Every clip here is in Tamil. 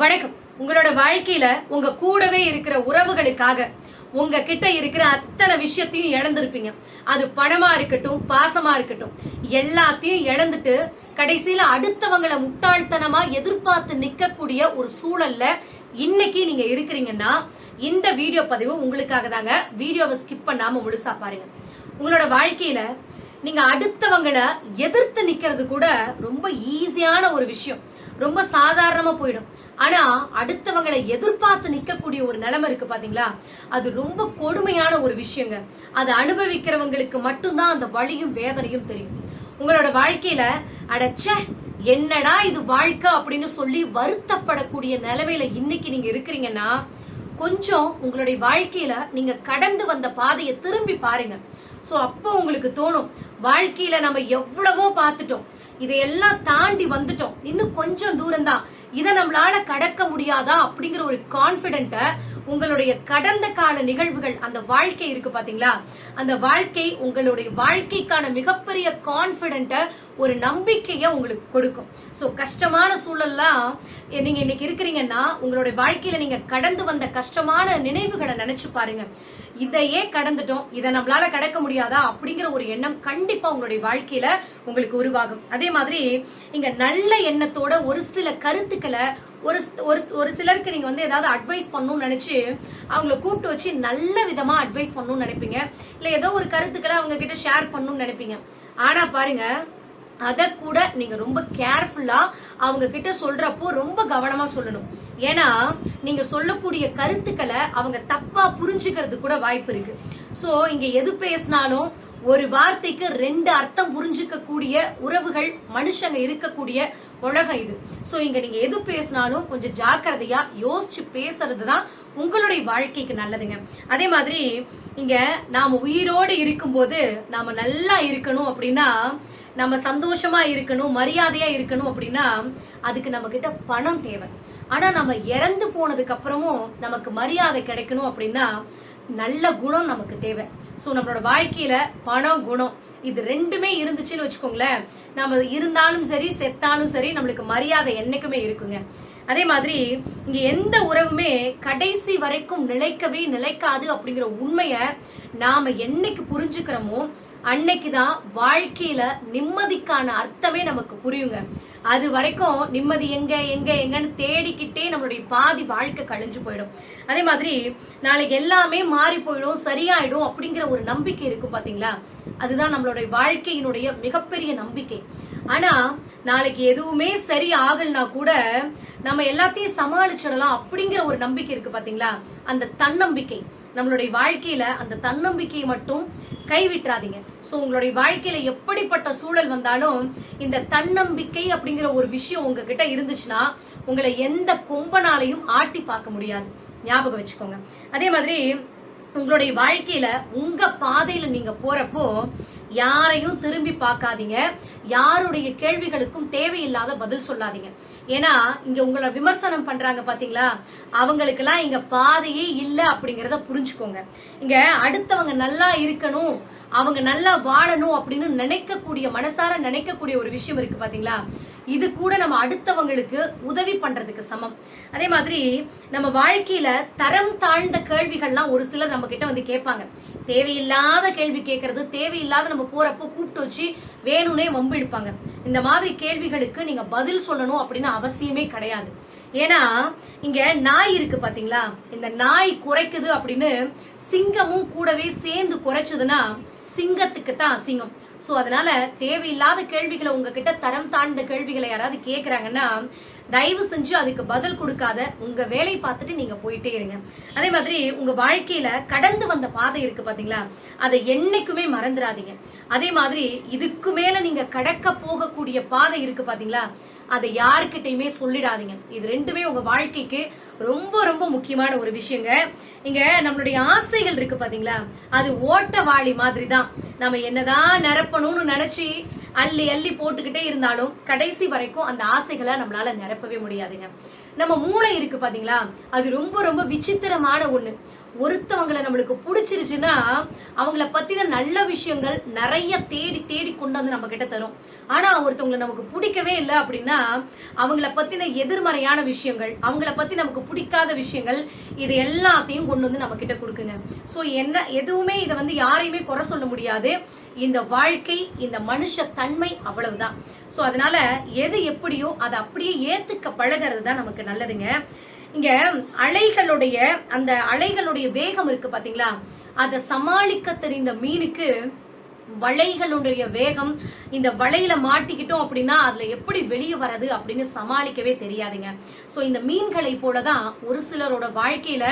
வணக்கம். உங்களோட வாழ்க்கையில உங்க கூடவே இருக்கிற உறவுகளுக்காக உங்க கிட்ட இருக்கிற அத்தனை விஷயத்தையும் இழந்திருப்பீங்க. அது பணமா இருக்கட்டும் பாசமா இருக்கட்டும் எல்லாத்தையும் இழந்துட்டு கடைசியில அடுத்தவங்களை முட்டாள்தனமா எதிர்பார்த்து நிக்கக்கூடிய ஒரு சூழல்ல இன்னைக்கு நீங்க இருக்கிறீங்கன்னா இந்த வீடியோ பதிவு உங்களுக்காக தாங்க. வீடியோவை ஸ்கிப் பண்ணாம முழுசா பாருங்க. உங்களோட வாழ்க்கையில நீங்க அடுத்தவங்களை எதிர்த்து நிக்கிறது கூட ரொம்ப ஈஸியான ஒரு விஷயம். ரொம்ப சாதாரணமா போயிடும். ஆனா அடுத்தவங்களை எதிர்பார்த்து நிக்கக்கூடிய ஒரு நிலைமை இருக்கு பாத்தீங்களா? அது ரொம்ப கொடுமையான ஒரு விஷயங்க. அது அனுபவிக்கிறவங்களுக்கு மட்டும்தான் அந்த வழியும் வேதனையும் தெரியும். உங்களோட வாழ்க்கையில அடச்ச என்னடா இது வாழ்க்கை அப்படின்னு சொல்லி வருத்தப்படக்கூடிய நிலவையில இன்னைக்கு நீங்க இருக்கிறீங்கன்னா கொஞ்சம் உங்களுடைய வாழ்க்கையில நீங்க கடந்து வந்த பாதையை திரும்பி பாருங்க. சோ அப்போ உங்களுக்கு தோணும் வாழ்க்கையில நம்ம எவ்வளவோ பார்த்துட்டோம். இதையெல்லாம் தாண்டி வந்துட்டோம். இன்னும் கொஞ்சம் தூரம் தான் இதை நம்மளால கடக்க முடியாதா அப்படிங்கிற ஒரு கான்பிடென்ட்ட உங்களுடைய கடந்த கால நிகழ்வுகள் அந்த வாழ்க்கை இருக்கு பாத்தீங்களா? அந்த வாழ்க்கை உங்களுடைய வாழ்க்கைக்கான மிகப்பெரிய கான்பிடென்ட்ட ஒரு நம்பிக்கைய உங்களுக்கு கொடுக்கும். சோ கஷ்டமான சூழல்லாம் நீங்க இன்னைக்கு இருக்கிறீங்கன்னா உங்களுடைய வாழ்க்கையில நீங்க கடந்து வந்த கஷ்டமான நினைவுகளை நினைச்சு பாருங்க. இதையே கடந்துட்டோம். இதை நம்மளால கடக்க முடியாதா? அப்படிங்கிற ஒரு எண்ணம் கண்டிப்பா உங்களுடைய வாழ்க்கையில உங்களுக்கு உருவாகும். அதே மாதிரி இங்க நல்ல எண்ணத்தோட ஒரு சில கருத்துக்களை ஒரு ஒரு ஒரு சிலருக்கு நீங்க வந்து ஏதாவது அட்வைஸ் பண்ணணும்னு நினைச்சு அவங்கள கூப்பிட்டு வச்சு நல்ல விதமா அட்வைஸ் பண்ணணும்னு நினைப்பீங்க. இல்ல ஏதோ ஒரு கருத்துக்களை அவங்க கிட்ட ஷேர் பண்ணணும்னு நினைப்பீங்க. ஆனா பாருங்க அதை கூட நீங்க ரொம்ப கேர்ஃபுல்லா அவங்க கிட்ட சொல்றப்போ ரொம்ப கவனமா சொல்லணும். ஏன்னா நீங்க சொல்லக்கூடிய கருத்துக்களை அவங்க தப்பா புரிஞ்சுக்கிறது கூட வாய்ப்பு இருக்கு. சோ இங்க எது பேசினாலும் ஒரு வார்த்தைக்கு ரெண்டு அர்த்தம் புரிஞ்சுக்க கூடிய உறவுகள் மனுஷங்க இருக்கக்கூடிய உலகம் இது. சோ இங்க நீங்க எது பேசினாலும் கொஞ்சம் ஜாக்கிரதையா யோசிச்சு பேசுறது தான் உங்களுடைய வாழ்க்கைக்கு நல்லதுங்க. அதே மாதிரி இங்க நாம உயிரோடு இருக்கும்போது நாம நல்லா இருக்கணும் அப்படின்னா நம்ம சந்தோஷமா இருக்கணும் மரியாதையா இருக்கணும் அப்படின்னா அதுக்கு நம்ம கிட்ட பணம் தேவை. ஆனா நம்ம இறந்து போனதுக்கு அப்புறமும் நமக்கு மரியாதை கிடைக்கணும் அப்படின்னா நல்ல குணம் நமக்கு தேவை. சோ நம்மளோட வாழ்க்கையில பணம் குணம் இது ரெண்டுமே இருந்துச்சுன்னு வச்சுக்கோங்களேன். நம்ம இருந்தாலும் சரி செத்தாலும் சரி நம்மளுக்கு மரியாதை என்னைக்குமே இருக்குங்க. அதே மாதிரி இங்க எந்த உறவுமே கடைசி வரைக்கும் நிலைக்கவே நிலைக்காது அப்படிங்கிற உண்மைய நாம என்னைக்கு புரிஞ்சுக்கிறோமோ அன்னைக்கு தான் வாழ்க்கையில நிம்மதிக்கான அர்த்தமே நமக்கு புரியுங்க. அது வரைக்கும் நிம்மதி எங்க எங்க எங்கன்னு தேடிக்கிட்டே நம்மளுடைய பாதி வாழ்க்கை கழிஞ்சு போயிடும். அதே மாதிரி நாளைக்கு எல்லாமே மாறி போயிடும் சரியாயிடும் அப்படிங்கிற ஒரு நம்பிக்கை இருக்கும் பாத்தீங்களா? அதுதான் நம்மளுடைய வாழ்க்கையினுடைய மிகப்பெரிய நம்பிக்கை. ஆனா நாளைக்கு எதுவுமே சரி ஆகலனா கூட நம்ம எல்லாத்தையும் சமாளிச்சிடலாம் அப்படிங்கிற ஒரு நம்பிக்கை இருக்கு பாத்தீங்களா? அந்த தன்னம்பிக்கை. நம்மளுடைய வாழ்க்கையில அந்த தன்னம்பிக்கையை மட்டும் கைவிட்டுறாதீங்க. ஸோ உங்களுடைய வாழ்க்கையில எப்படிப்பட்ட சூழல் வந்தாலும் இந்த தன்னம்பிக்கை அப்படிங்கிற ஒரு விஷயம் உங்ககிட்ட இருந்துச்சுன்னா உங்களை எந்த கொம்பனாலையும் ஆட்டி பார்க்க முடியாது. ஞாபகம் வச்சுக்கோங்க. அதே மாதிரி உங்களுடைய வாழ்க்கையில உங்க பாதையில நீங்க போறப்போ யாரையும் திரும்பி பார்க்காதீங்க. யாருடைய கேள்விகளுக்கும் தேவையில்லாத பதில் சொல்லாதீங்க. ஏன்னா இங்க உங்களை விமர்சனம் பண்றாங்க பாத்தீங்களா? அவங்களுக்கு எல்லாம் இங்க பாதையே இல்ல அப்படிங்கறத புரிஞ்சுக்கோங்க. இங்க அடுத்தவங்க நல்லா இருக்கணும் அவங்க நல்லா வாழணும் அப்படின்னு நினைக்கக்கூடிய மனசார நினைக்கக்கூடிய ஒரு விஷயம் இருக்கு பாத்தீங்களா? இது கூட நம்ம அடுத்தவங்களுக்கு உதவி பண்றதுக்கு சமம். அதே மாதிரி நம்ம வாழ்க்கையில தரம் தாழ்ந்த கேள்விகள்லாம் ஒரு சிலர் நம்ம கிட்ட வந்து கேட்பாங்க. தேவையில்லாத கேள்வி கேட்கறது தேவையில்லாத நம்ம போறப்போ கூப்பிட்டு வச்சு வேணும்னே வம்பு இழுப்பாங்க. இந்த மாதிரி கேள்விகளுக்கு நீங்க பதில் சொல்லணும் அப்படின்னு அவசியமே கிடையாது. ஏன்னா இங்க நாய் இருக்கு பாத்தீங்களா? இந்த நாய் குறைக்குது அப்படின்னு சிங்கமும் கூடவே சேர்ந்து குறைச்சதுன்னா சிங்கத்துக்கு தான் அசிங்கம். சோ அதனால தேவையில்லாத கேள்விகளை உங்ககிட்ட தரம் தாழ்ந்த கேள்விகளை யாராவது கேக்குறாங்கன்னா தயவு செஞ்சு அதுக்கு பதில் கொடுக்காத உங்க வேலை பார்த்துட்டு நீங்க போயிட்டே இருங்க. அதே மாதிரி உங்க வாழ்க்கையில கடந்து வந்த பாதை இருக்கு பாத்தீங்களா? அதை என்னைக்குமே மறந்துடாதீங்க. அதே மாதிரி இதுக்கு மேல நீங்க கடக்க போகக்கூடிய பாதை இருக்கு பாத்தீங்களா? அதை யாருக்கிட்டையுமே சொல்லிடாதீங்க. இது ரெண்டுமே உங்க வாழ்க்கைக்கு ரொம்ப ரொம்ப முக்கியமான ஒரு விஷயங்க. இங்க நம்மளுடைய ஆசைகள் இருக்கு பாத்தீங்களா? அது ஓட்ட வாளி மாதிரி தான் நம்ம என்னதான் நிரப்பணும்னு நினைச்சு அள்ளி அள்ளி போட்டுக்கிட்டே இருந்தாலும் கடைசி வரைக்கும் அந்த ஆசைகளை நம்மளால நிரப்பவே முடியாதுங்க. நம்ம மூளை இருக்கு பாத்தீங்களா? அது ரொம்ப ரொம்ப விசித்திரமான ஒண்ணு. ஒருத்தவங்களை நம்மளுக்கு பிடிச்சிருச்சுன்னா அவங்கள பத்தின நல்ல விஷயங்கள் நிறைய தேடி தேடி கொண்டு வந்து நம்ம கிட்ட தரும். ஆனா ஒருத்தவங்களை நமக்கு பிடிக்கவே இல்லை அப்படின்னா அவங்கள பத்தின எதிர்மறையான விஷயங்கள் அவங்கள பத்தி நமக்கு பிடிக்காத விஷயங்கள் இது எல்லாத்தையும் கொண்டு வந்து நம்ம கிட்ட கொடுக்குங்க. சோ என்ன எதுவுமே இதை வந்து யாரையுமே குறை சொல்ல முடியாது. இந்த வாழ்க்கை இந்த மனுஷ தன்மை அவ்வளவுதான். சோ அதனால எது எப்படியோ அதை அப்படியே ஏத்துக்க பழகிறது தான் நமக்கு நல்லதுங்க. இங்க அலைகளுடைய அந்த அலைகளுடைய வேகம் இருக்கு பாத்தீங்களா? அதை சமாளிக்க தெரிந்த மீனுக்கு வலைகளுடைய வேகம் இந்த வலையில மாட்டிக்கிட்டோம் அப்படின்னா அதுல எப்படி வெளியே வர்றது அப்படின்னு சமாளிக்கவே தெரியாதுங்க. சோ இந்த மீன்களை போலதான் ஒரு சிலரோட வாழ்க்கையில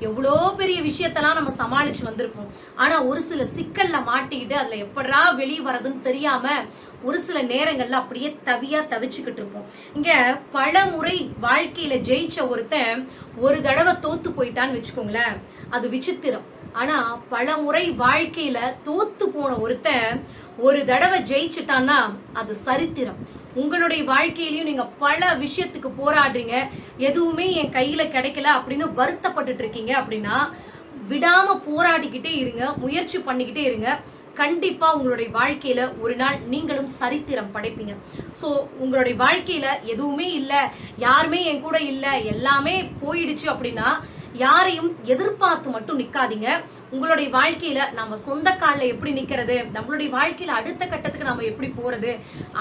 எவ்வளோ பெரிய விஷயத்தெல்லாம் நம்ம சமாளிச்சு வந்திருப்போம். ஆனா ஒரு சில சிக்கல்ல மாட்டிக்கிட்டு அதுல எப்படா வெளியே வர்றதுன்னு தெரியாம ஒரு சில நேரங்கள்ல அப்படியே தவியா தவிச்சுக்கிட்டு இருப்போம். இங்க பல முறை வாழ்க்கையில ஜெயிச்ச ஒருத்தன் ஒரு தடவை தோத்து போயிட்டான்னு வச்சுக்கோங்களேன். அது விசித்திரம். ஆனா பல முறை வாழ்க்கையில தோத்து போன ஒருத்தன் ஒரு தடவை ஜெயிச்சுட்டான்னா அது சரித்திரம். உங்களுடைய வாழ்க்கையிலயும் நீங்க பல விஷயத்துக்கு போராடுறீங்க. எதுவுமே என் கையில கிடைக்கல அப்படின்னு வருத்தப்பட்டுட்டு இருக்கீங்க அப்படின்னா விடாம போராடிக்கிட்டே இருங்க முயற்சி பண்ணிக்கிட்டே இருங்க. கண்டிப்பா உங்களுடைய வாழ்க்கையில ஒரு நாள் நீங்களும் சரித்திரம் படைப்பீங்க. ஸோ உங்களுடைய வாழ்க்கையில எதுவுமே இல்லை யாருமே என் கூட இல்லை எல்லாமே போயிடுச்சு அப்படின்னா யாரையும் எதிர்பார்த்து மட்டும் நிக்காதீங்க. உங்களுடைய வாழ்க்கையில நம்ம சொந்த காலில் எப்படி நிக்கிறது? நம்மளுடைய வாழ்க்கையில அடுத்த கட்டத்துக்கு நம்ம எப்படி போறது?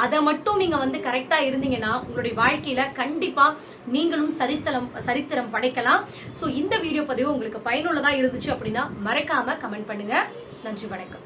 அதை மட்டும் நீங்க வந்து கரெக்டா இருந்தீங்கன்னா உங்களுடைய வாழ்க்கையில கண்டிப்பா நீங்களும் சரித்தலம் சரித்திரம் படைக்கலாம். சோ இந்த வீடியோ பதிவு உங்களுக்கு பயனுள்ளதா இருந்துச்சு அப்படின்னா மறக்காம கமெண்ட் பண்ணுங்க. நன்றி வணக்கம்.